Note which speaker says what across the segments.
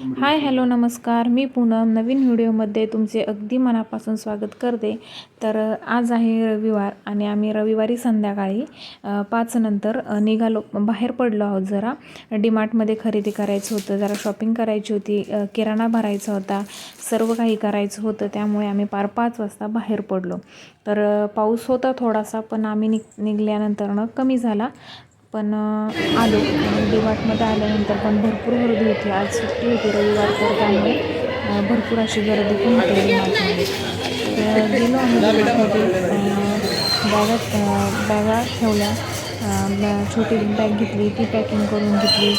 Speaker 1: Hi hello नमस्कार. मी पूनम. नवीन व्हिडिओमध्ये तुमचे अगदी मनापासून स्वागत करते. तर आज आहे रविवार आणि आम्ही रविवारी संध्याकाळी पाचनंतर पाच नंतर निघालो. बाहेर पडलो आहोत जरा. डीमार्टमध्ये खरेदी करायचं होतं. जरा शॉपिंग करायची होती. किराणा भरायचा होता. सर्व काही करायचं होतं. त्यामुळे आम्ही पार पाच वाजता बाहेर पडलो. तर पाऊस होता थोडासा पण आम्ही निघ निघाल्यानंतरनं कमी झाला. पण आलो. डिमार्टमध्ये आल्यानंतर पण भरपूर गर्दी होती. आज सुट्टी होती रविवार तर त्यामुळे भरपूर अशी गर्दी पण होती डिमार्टमध्ये तर गेलो आम्ही डिमार्टमध्ये अ, बॅगा बॅगा ठेवल्या. छोटी बॅग घेतली. ती पॅकिंग करून घेतली.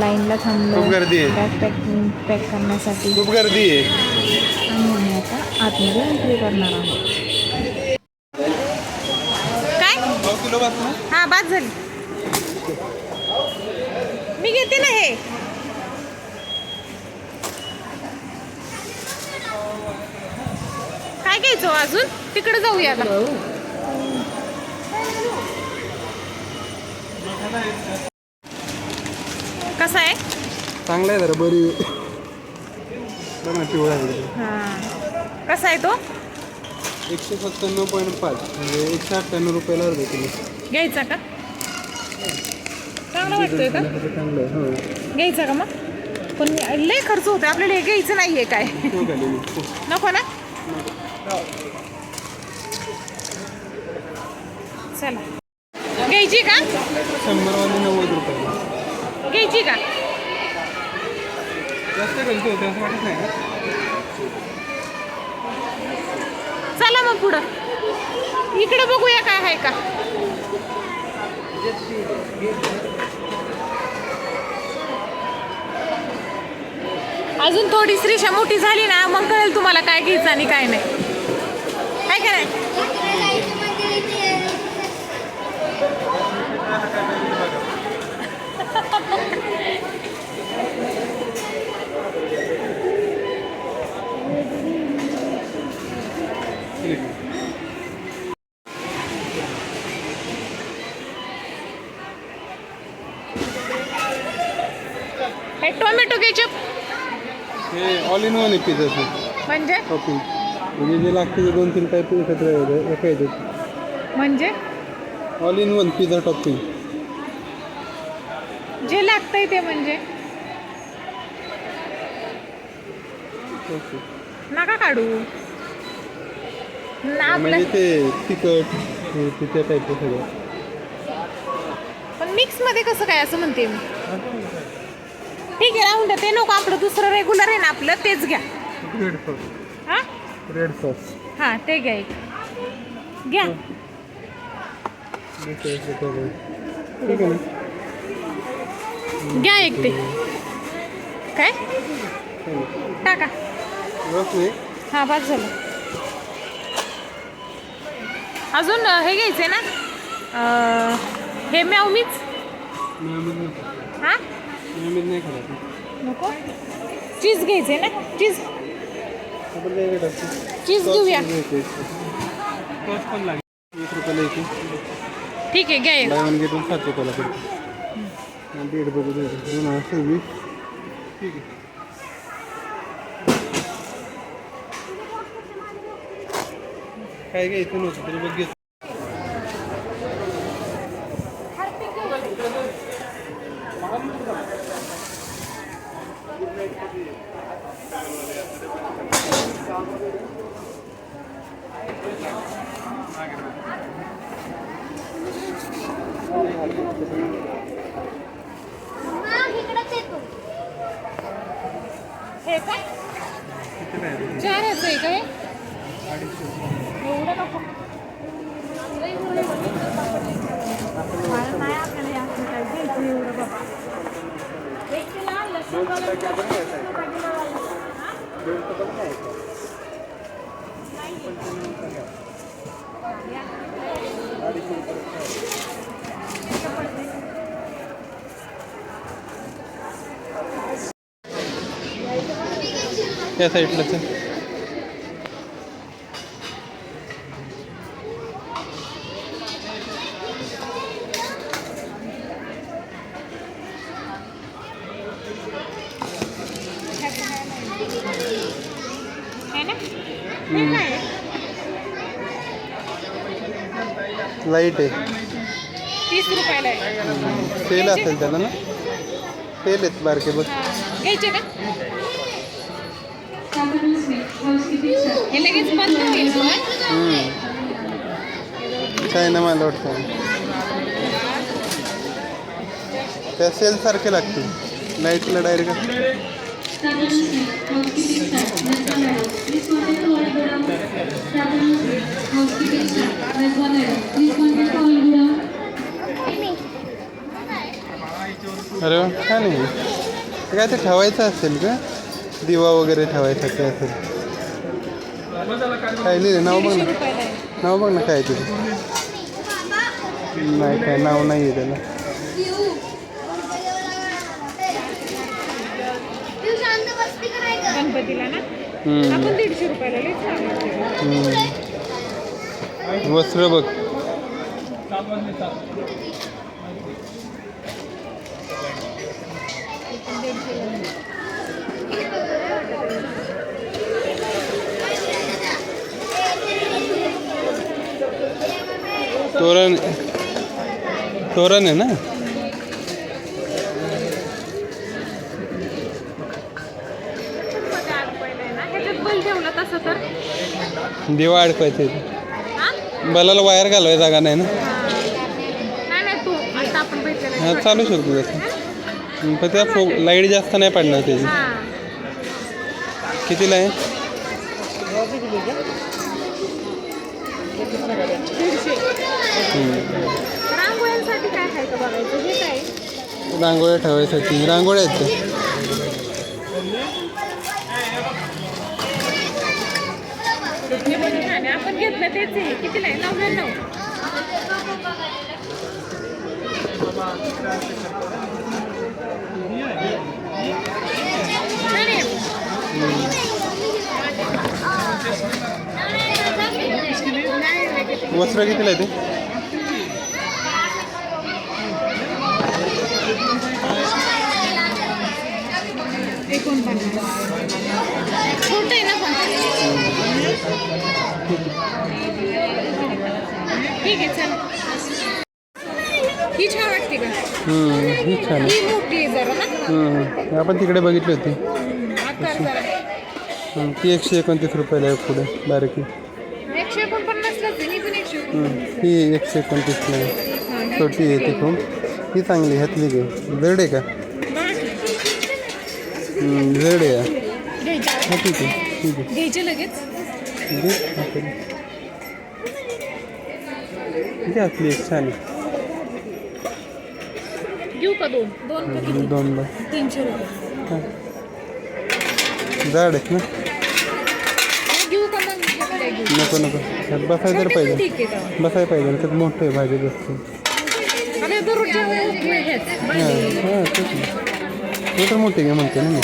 Speaker 1: लाईनला थांबलो. बॅग पॅकिंग पॅक करण्यासाठी.
Speaker 2: खूप गर्दी आहे.
Speaker 1: आणि आम्ही आता आतमध्ये एंट्री करणार आहोत.
Speaker 3: काय? हा बाद झाली. मी घेते ना हे. काय घ्यायचं हो अजून? तिकडे जाऊया कसा आहे?
Speaker 2: चांगला आहे जरा बरी पिवळा आहे.
Speaker 3: कसा आहे तो?
Speaker 2: एकशे सत्त्याण्णव पॉईंट पाच म्हणजे एकशे अठ्ठ्याण्णव रुपयाला अर्धा किलो.
Speaker 3: घ्यायचा का? चांगला वाटतोय का? घ्यायचा का मग? पण लय खर्च होतो आपल्याला हे घ्यायचं नाहीये काय. नको ना? चला. घ्यायची का? घ्यायची का? चला मग पुढं. इकडे बघूया काय आहे का. अजून थोडी श्रीषा मोठी झाली ना मग कळेल तुम्हाला काय घ्यायचं आणि काय नाही. काय काय नाही हे टोमॅटो केचप
Speaker 2: हे ऑल इन वन आहे पिझ्झाचं
Speaker 3: म्हणजे?
Speaker 2: टॉपिंग म्हणजे जे लागते ते दोन तीन टाईप एकत्र आहे, एका याच्यात
Speaker 3: म्हणजे?
Speaker 2: All in one pizza topping
Speaker 3: जे लागतंय ते म्हणजे?
Speaker 2: ओके
Speaker 3: नका काढू. ना आपलं
Speaker 2: म्हणजे ते तिखट हे ते त्या टाईपचं सगळं.
Speaker 3: पण मिक्समध्ये कसं काय असं म्हणते मी? ठीक आहे राहून द्या. ते नको आपलं दुसरं रेग्युलर आहे ना आपलं तेच घ्या.
Speaker 2: रेड सॉस
Speaker 3: हा?
Speaker 2: रेड सॉस
Speaker 3: हा ते घ्या एक. घ्या.
Speaker 2: ठीक आहे ना?
Speaker 3: घ्या एक ते. काय? टाका.
Speaker 2: रस नाही
Speaker 3: हा बस झालं. अजून अं, हे घ्यायचंय ना? अं, हे
Speaker 2: नियमित नाही
Speaker 3: हा? नको. चीज घ्यायचंय ना? चीज. चीज घेऊया. ठीक आहे घ्या एक.
Speaker 2: डेट बघू दे. दोन हजार सव्वीस. ठीक आहे. काय घ्यायचं नव्हतं तरी बघ घेतो
Speaker 3: हे काय
Speaker 2: किती काय
Speaker 3: चार ह्याचं आहे काय
Speaker 2: अडीचशे
Speaker 3: एवढं नको मला नाही आपल्याला हे असलं काय घ्यायचं एवढं बाबा एक किलो लसूण
Speaker 2: या साईडलाच
Speaker 3: है ना हे काय आहे?
Speaker 2: लाइट आहे.
Speaker 3: तीस रुपयाला आहे.
Speaker 2: तेल असेल त्याला ना? तेल आहेत बारके बघ.
Speaker 3: घ्यायचे का हे लगेच बंद होईल पण
Speaker 2: हम्म. चायना मला वाटतं त्या सेल सारखे लागतील. लाईटला डायरेक्ट अरे वा काय नाही. काय ते ठेवायचं असेल का? दिवा वगैरे ठेवायचा काय असेल काय लिहिले नाव बघ ना. नाव बघ ना काय तरी नाही काय नाव नाही आहे त्याला.
Speaker 3: गणपतीला ना? आपण दीडशे रुपयाला.
Speaker 2: वस्त्र बघ. तोरण तोरण आहे ना
Speaker 3: दहा रुपयाला आहे ना ह्याच्यात बल ठेवला तसं तर
Speaker 2: दिवा अडकवायचे. बलाला वायर घालवाय जागा नाही ना? हा चालू शकतो तसं पण त्या फो लाइट जास्त नाही पडणार त्याची. कितीला आहे? रांगोळ्या ठेवायसाठी. रांगोळ्या आहेत त्या.
Speaker 3: हे पण छान आहे तेच आहे कितीला आहे नव्याण्णव नऊ किती.
Speaker 2: वस्त्र कितीला आहे ते
Speaker 3: एकोणपन्नास छोटं आहे ना ठीक आहे चल. ही छान वाटते का?
Speaker 2: हम्म, ही छान
Speaker 3: ही मोठी आहे जरा ना
Speaker 2: हम्म, आपण तिकडे बघितली होती.
Speaker 3: आकार जरा.
Speaker 2: हम्म, ती एकशे एकोणतीस रुपयाला आहे पुढे बारकी
Speaker 3: एकशे एकोणपन्नासलाच आहे पण एकशे
Speaker 2: ही एकशे एकोणतीसला आहे. छोटी आहे ती खूप. ही चांगली ह्यातली घे. जड आहे का? जड आहे. हा ठीक आहे ठीक आहे.
Speaker 3: घ्यायचे लगेच.
Speaker 2: दे
Speaker 3: घेऊ का दोन? दोन का किती?
Speaker 2: दोनला
Speaker 3: तीनशे रुपये.
Speaker 2: हा. जाड आहेत ना?
Speaker 3: हे घेऊ का मग? घेतलंय घेऊ
Speaker 2: नको नको. ह्यात बसायला तर पाहिजे.
Speaker 3: ठीक आहे तेव्हा.
Speaker 2: बसायला पाहिजे त्यात मोठं आहे भाजी जास्त हां. हां तेच ना. ते तर मोठे घे म्हणते ना मी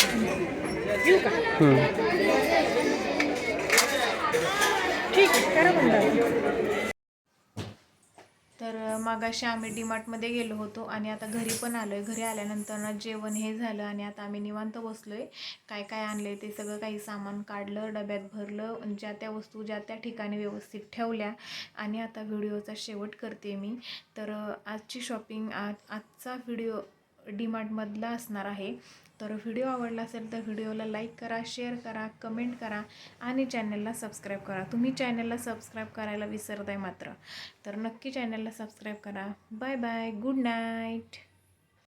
Speaker 1: तर मागाशी आम्ही डीमार्टमध्ये गेलो होतो आणि आता घरी पण आलो आहे घरी आल्यानंतर ना जेवण हे झालं आणि आता आम्ही निवांत बसलो आहे काय काय आणलं आहे ते सगळं काही सामान काढलं डब्यात भरलं ज्या त्या वस्तू ज्या त्या ठिकाणी व्यवस्थित ठेवल्या आणि आता व्हिडिओचा शेवट करते मी. तर आजची शॉपिंग आज आजचा व्हिडिओ डीमार्टमधला असणार आहे. तर व्हिडिओ आवडला असेल तर व्हिडिओला लाईक करा शेअर करा कमेंट करा आणि चॅनलला सबस्क्राईब करा. तुम्ही चॅनलला सबस्क्राईब करायला विसरताय मात्र. तर नक्की चॅनलला सबस्क्राईब करा. Bye bye. Good night.